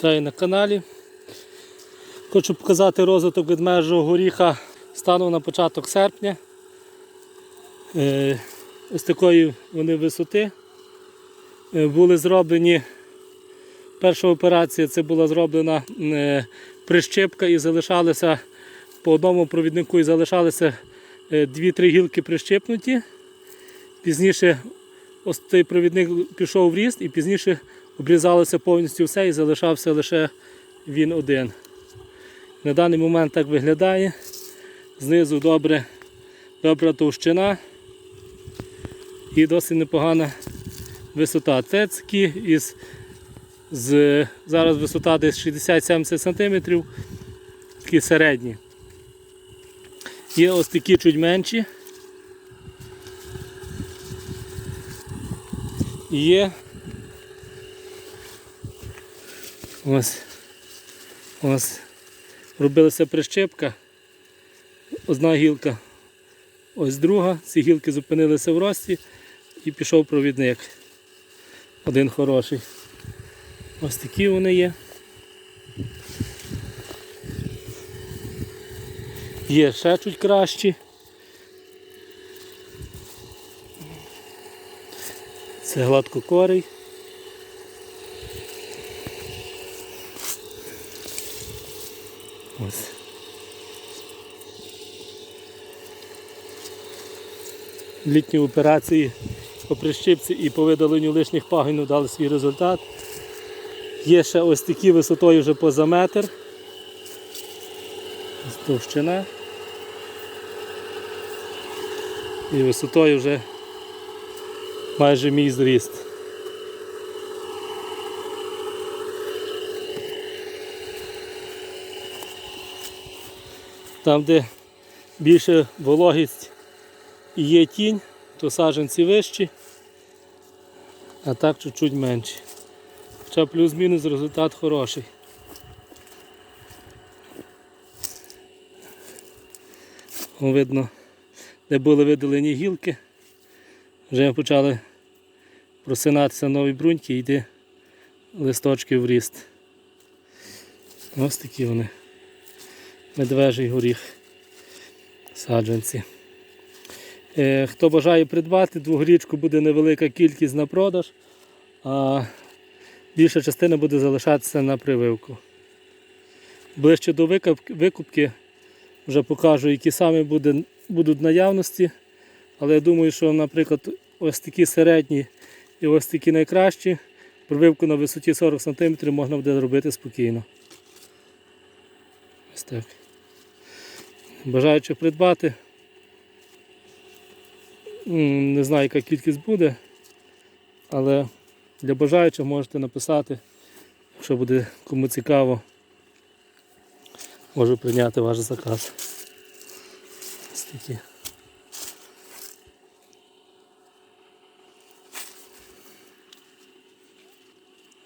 Вітаю на каналі. Хочу показати розвиток ведмежого горіха станом на початок серпня. Е, Ось такої вони висоти. Е, Були зроблені. Перша операція це була зроблена е, прищепка і залишалися по одному провіднику і залишалися е, дві-три гілки прищепнуті. Пізніше ось цей провідник пішов в ріст і пізніше обрізалося повністю все і залишався лише він один. На даний момент так виглядає. Знизу добре, добра товщина і досить непогана висота. Тецькі із з, зараз висота десь 60-70 см, такі середні. Є ось такі чуть менші. Є ось ось робилася прищепка. Одна гілка, ось друга. Ці гілки зупинилися в рості і пішов провідник. Один хороший. Ось такі вони є. Є ще чуть кращі. Це гладкокорий. Ось. Літні операції по прищипці і по видаленню лишніх пагонів дали свій результат. Є ще ось такі висотою вже поза метр. Ось Товщина. І висотою вже майже мій зріст. Там, де більше вологість і є тінь, то саджанці вищі, а так чуть-чуть менші. Хоча плюс-мінус результат хороший. Видно, де були видалені гілки, вже почали просинатися нові бруньки і йти листочки в ріст. Ось такі вони. Медвежий горіх саджанці. Е, Хто бажає придбати, двогрічку буде невелика кількість на продаж, а більша частина буде залишатися на прививку. Ближче до викупки вже покажу, які саме буде, будуть наявності. Але я думаю, що, наприклад, ось такі середні і ось такі найкращі, прививку на висоті 40 см можна буде робити спокійно. Ось так. Бажаючи придбати. Не знаю, яка кількість буде, але для бажаючих можете написати, якщо буде кому цікаво, можу прийняти ваш заказ.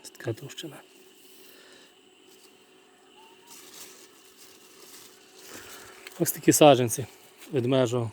Ось така товщина. Ось такі саджанці ведмежого.